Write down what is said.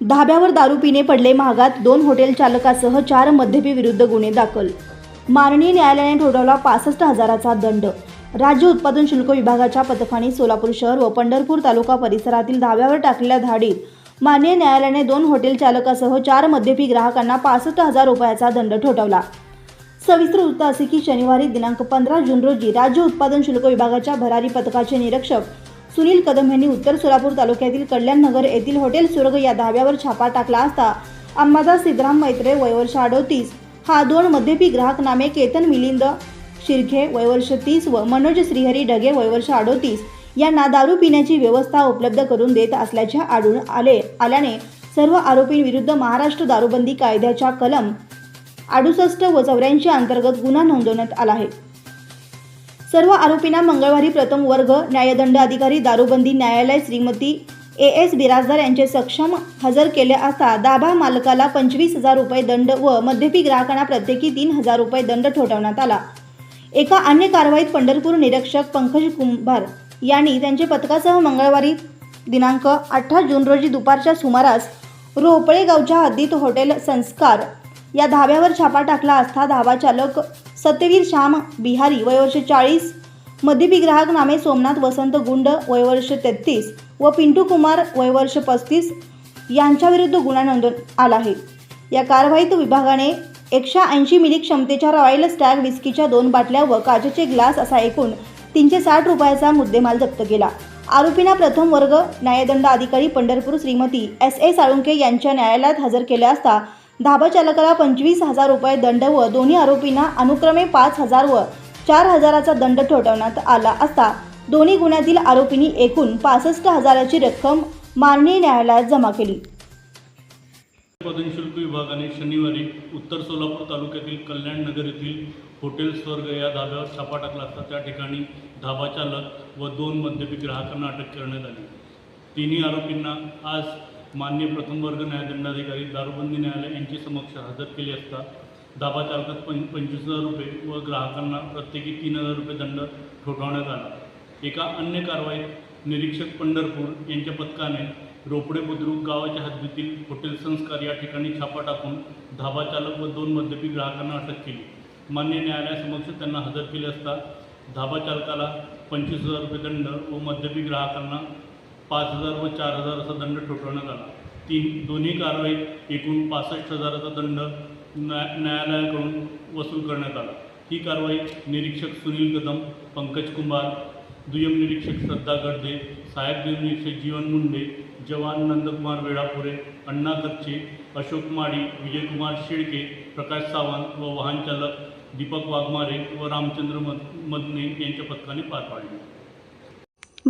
धाब्यावर दारू पिणे पडले महागात दोन हॉटेल चालकासह चार मद्यपीविरुद्ध गुन्हे दाखल. माननीय न्यायालयाने ठोठावला पासष्ट हजाराचा दंड. राज्य उत्पादन शुल्क विभागाच्या पथकाने सोलापूर शहर व पंढरपूर तालुका परिसरातील धाब्यावर टाकलेल्या धाडीत माननीय न्यायालयाने दोन हॉटेल चालकासह चार मद्यपी ग्राहकांना पासष्ट हजार रुपयाचा दंड ठोठावला. सविस्तर वृत्त असे की शनिवारी दिनांक पंधरा जून रोजी राज्य उत्पादन शुल्क विभागाच्या भरारी पथकाचे निरीक्षक सुनील कदम यांनी उत्तर सोलापूर तालुक्यातील कल्याणनगर येथील हॉटेल सुरग या धाब्यावर छापा टाकला असता अंबादास सिद्धराम मैत्रे वयवर्ष अडोतीस हा दोन मद्यपी ग्राहक नामे केतन मिलिंद शिरखे वयवर्ष तीस व मनोज श्रीहरी ढगे वयवर्ष अडोतीस यांना दारू पिण्याची व्यवस्था उपलब्ध करून देत असल्याचे आढळून आले. आल्याने सर्व आरोपींविरुद्ध महाराष्ट्र दारूबंदी कायद्याच्या कलम अडुसष्ट व चौऱ्याऐंशी अंतर्गत गुन्हा नोंदवण्यात आला आहे. सर्व आरोपींना मंगळवारी प्रथम वर्ग न्यायदंड अधिकारी दारूबंदी न्यायालय श्रीमती ए एस बिराजदार यांचे सक्षम हजर केले असता दाभा मालकाला पंचवीस हजार रुपये दंड व मद्यपी ग्राहकांना प्रत्येकी तीन हजार रुपये दंड ठोठावण्यात आला. एका अन्य कारवाईत पंढरपूर निरीक्षक पंकज कुंभार यांनी त्यांच्या पथकासह मंगळवारी दिनांक अठरा जून रोजी दुपारच्या सुमारास रोपळेगावच्या हद्दीत हॉटेल संस्कार या धाब्यावर छापा टाकला असता धाबा चालक सत्यवीर श्याम बिहारी वयवर्ष चाळीस मध्यपी ग्राहक नामे सोमनाथ वसंत गुंड वयवर्ष तेहतीस व पिंटू कुमार वयवर्ष पस्तीस यांच्याविरुद्ध गुन्हा नोंदवण्यात आला आहे. या कारवाईत विभागाने एकशे ऐंशी मिली क्षमतेच्या रॉयल स्टॅग विस्कीच्या दोन बाटल्या व काचेचे ग्लास असा एकूण तीनशे साठ रुपयाचा मुद्देमाल जप्त केला. आरोपींना प्रथम वर्ग न्यायदंड अधिकारी पंढरपूर श्रीमती एस ए साळुंके यांच्या न्यायालयात हजर केले असता धाबा चालकाला पंचवीस हजार रुपये दंड व दोन्ही आरोपींना अनुक्रमे पाच हजार व चार हजाराचा दंड ठोठवण्यात आला असता दोन्ही गुन्ह्यातील आरोपींनी एकूण पासष्ट हजाराची रक्कम माननीय न्यायालयात जमा केली. उत्पादन विभागाने शनिवारी उत्तर सोलापूर तालुक्यातील कल्याण नगर येथील हॉटेल स्वर्ग या धाब्यावर छापा टाकला असता त्या ठिकाणी धाबा चालक व दोन मद्यपी ग्राहकांना अटक करण्यात आली. तिन्ही आरोपींना आज मान्य प्रथम वर्ग न्यायदंडाधिकारी दारूबंदी न्यायालय यांची समक्ष हजर केली असता दाबा चालकात पं पंचवीस हजार रुपये व ग्राहकांना प्रत्येकी तीन हजार रुपये दंड ठोठावण्यात आला. एका अन्य कारवाईत निरीक्षक पंढरपूर यांच्या पथकाने रोपडे बुद्रुक गावाच्या हद्दीतील हॉटेल संस्कार या ठिकाणी छापा टाकून धाबा चालक व दोन मद्यपी ग्राहकांना अटक केली. मान्य न्यायालयासमक्ष त्यांना हजर केले असता धाबा चालकाला पंचवीस हजार रुपये दंड व मद्यपी ग्राहकांना पाच हजार व चार हजार असा दंड ठोठवण्यात आला. तीन दोन्ही कारवाईत एकूण पासष्ट हजाराचा दंड न्या न्यायालयाकडून वसूल करण्यात आला. ही कारवाई निरीक्षक सुनील कदम पंकज कुंभार दुय्यम निरीक्षक श्रद्धा गडदे सहाय्यक दुय्यम निरीक्षक जीवन मुंडे जवान नंदकुमार वेळापुरे अण्णा कच्चे अशोक माडी विजयकुमार शेळके प्रकाश सावंत व वाहनचालक दीपक वाघमारे व रामचंद्र मद मदने यांच्या पथकाने पार पाडले.